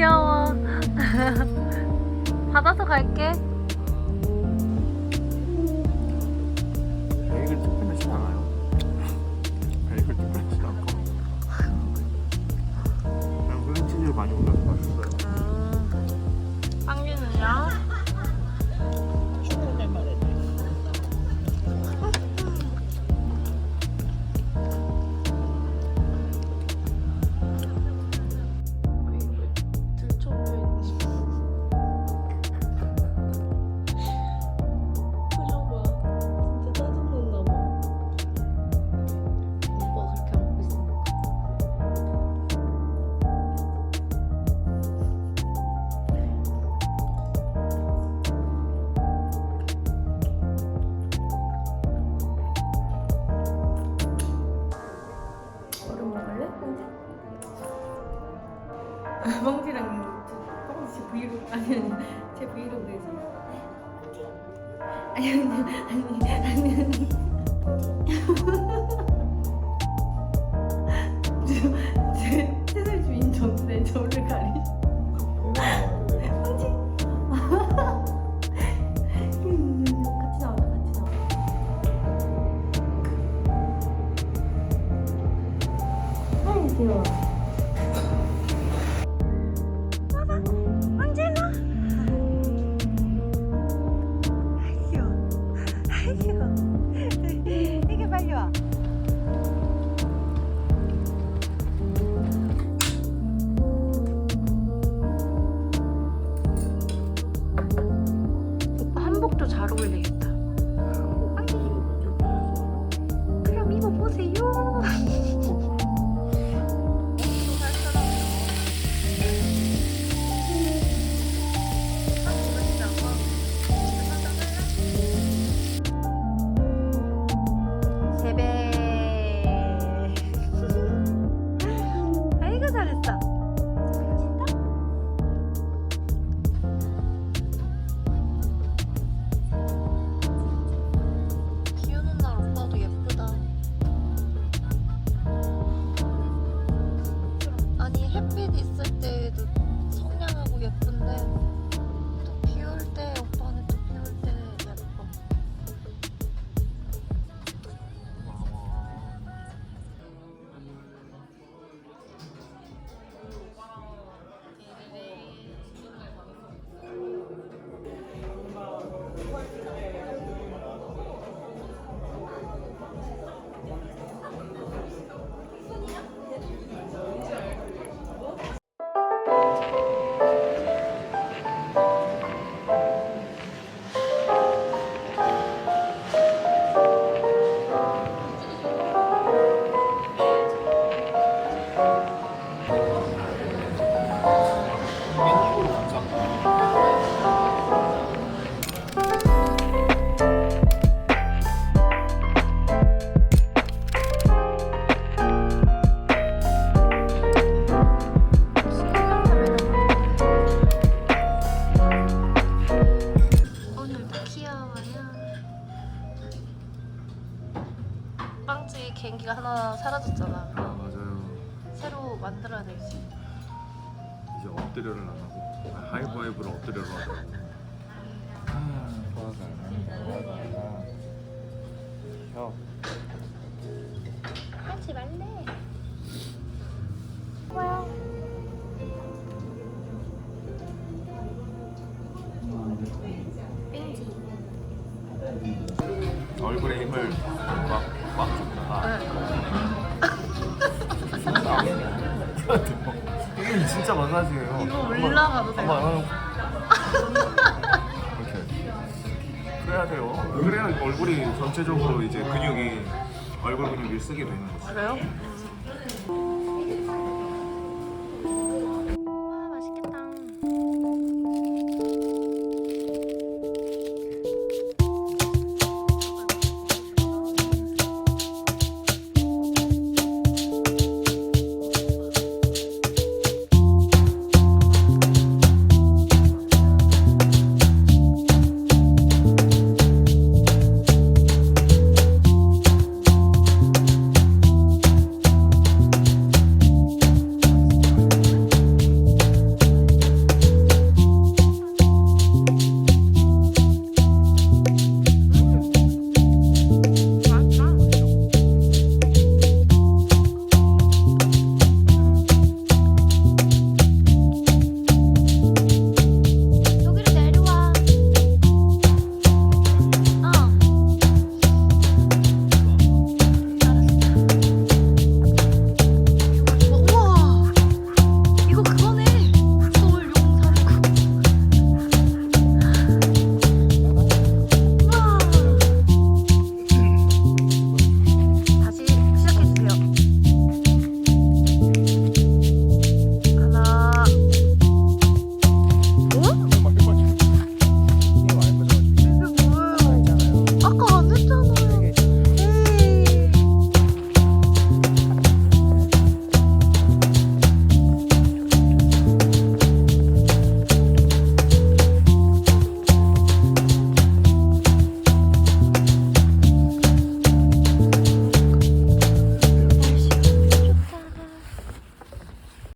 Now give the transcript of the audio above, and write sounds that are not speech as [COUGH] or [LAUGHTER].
귀여워. [LAUGHS] 받아서 갈게. 베이글 특별하지 않아요. 베이글 특별하지 않고 그냥 크림치즈 많이 올려 뻥지랑 뻥지 제 브이로그 아니 아니 제 브이로그에서. 아니 아니 아니 아니 아니 [LAUGHS] 한 개인기가 하나 사라졌잖아. 아 맞아요. 새로 만들어야 되지. 이제 엎드려를 안 하고 아, 하이파이브를 엎드려로 하더라고. 아, 혀. 하지 말래. 힘을 막막 줬다가 이게 진짜 마사지예요. 이거 올라가도 돼요? 한번 [LAUGHS] 이렇게 그래야 돼요. 그래야 얼굴이 전체적으로 이제 근육이 얼굴 근육이 쓰게 되는 거죠. 그래요?